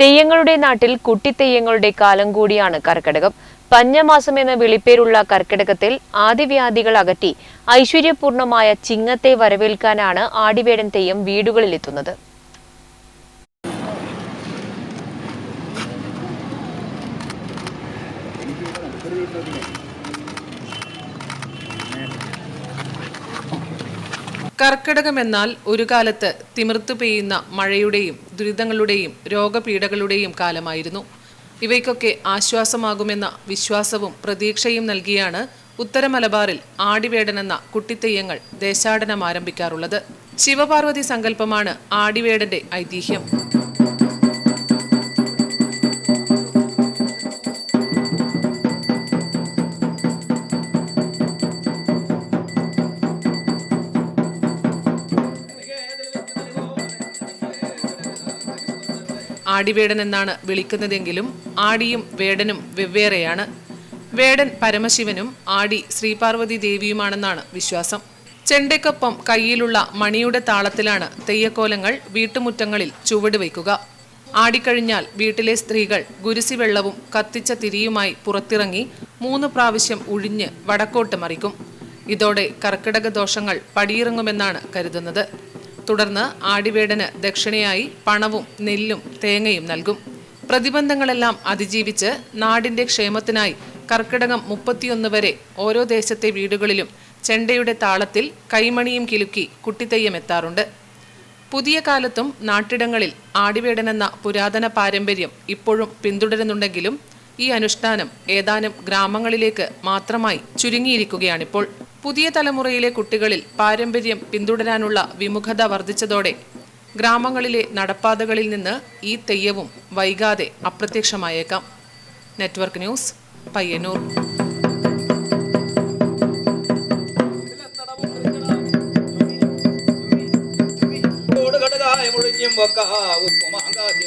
തെയ്യങ്ങളുടെ നാട്ടിൽ കുട്ടിത്തെയ്യങ്ങളുടെ കാലം കൂടിയാണ് കർക്കിടകം. പഞ്ഞമാസം എന്ന വിളിപ്പേരുള്ള കർക്കിടകത്തിൽ ആദിവ്യാധികൾ അകറ്റി ഐശ്വര്യപൂർണമായ ചിങ്ങത്തെ വരവേൽക്കാനാണ് ആടിവേടൻ തെയ്യം വീടുകളിലെത്തുന്നത്. കർക്കിടകമെന്നാൽ ഒരു കാലത്ത് തിമിർത്തു പെയ്യുന്ന മഴയുടെയും ദുരിതങ്ങളുടെയും രോഗപീഠകളുടെയും കാലമായിരുന്നു. ഇവയ്ക്കൊക്കെ ആശ്വാസമാകുമെന്ന വിശ്വാസവും പ്രതീക്ഷയും നൽകിയാണ് ഉത്തര മലബാറിൽ ആടിവേടനെന്ന കുട്ടിത്തെയ്യങ്ങൾ ദേശാടനം ആരംഭിക്കാറുള്ളത്. ശിവപാർവതി സങ്കല്പമാണ് ആടിവേടന്റെ ഐതിഹ്യം. ആടിവേടൻ എന്നാണ് വിളിക്കുന്നതെങ്കിലും ആടിയും വേടനും വെവ്വേറെയാണ്. വേടൻ പരമശിവനും ആടി ശ്രീപാർവതി ദേവിയുമാണെന്നാണ് വിശ്വാസം. ചെണ്ടയ്ക്കൊപ്പം കയ്യിലുള്ള മണിയുടെ താളത്തിലാണ് തെയ്യക്കോലങ്ങൾ വീട്ടുമുറ്റങ്ങളിൽ ചുവട് വയ്ക്കുക. ആടിക്കഴിഞ്ഞാൽ വീട്ടിലെ സ്ത്രീകൾ ഗുരുസി വെള്ളവും കത്തിച്ച തിരിയുമായി പുറത്തിറങ്ങി മൂന്ന് പ്രാവശ്യം ഉഴിഞ്ഞ് വടക്കോട്ട് മറിക്കും. ഇതോടെ കർക്കിടക ദോഷങ്ങൾ പടിയിറങ്ങുമെന്നാണ് കരുതുന്നത്. തുടർന്ന് ആടിവേടന് ദക്ഷിണയായി പണവും നെല്ലും തേങ്ങയും നൽകും. പ്രതിബന്ധങ്ങളെല്ലാം അതിജീവിച്ച് നാടിന്റെ ക്ഷേമത്തിനായി കർക്കിടകം മുപ്പത്തിയൊന്ന് വരെ ഓരോ ദേശത്തെ വീടുകളിലും ചെണ്ടയുടെ താളത്തിൽ കൈമണിയും കിലുക്കി കുട്ടിത്തെയ്യം എത്താറുണ്ട്. പുതിയ കാലത്തും നാട്ടിടങ്ങളിൽ ആടിവേടനെന്ന പുരാതന പാരമ്പര്യം ഇപ്പോഴും പിന്തുടരുന്നുണ്ടെങ്കിലും ഈ അനുഷ്ഠാനം ഏതാനും ഗ്രാമങ്ങളിലേക്ക് മാത്രമായി ചുരുങ്ങിയിരിക്കുകയാണിപ്പോൾ. പുതിയ തലമുറയിലെ കുട്ടികളിൽ പാരമ്പര്യം പിന്തുടരാനുള്ള വിമുഖത വർദ്ധിച്ചതോടെ ഗ്രാമങ്ങളിലെ നടപ്പാതകളിൽ നിന്ന് ഈ തെയ്യവും വൈകാതെ അപ്രത്യക്ഷമായേക്കാം. Network news Payyannur. മുഴിഞ്ഞും വെക്ക ഉപ്പുമാങ്കാത്തി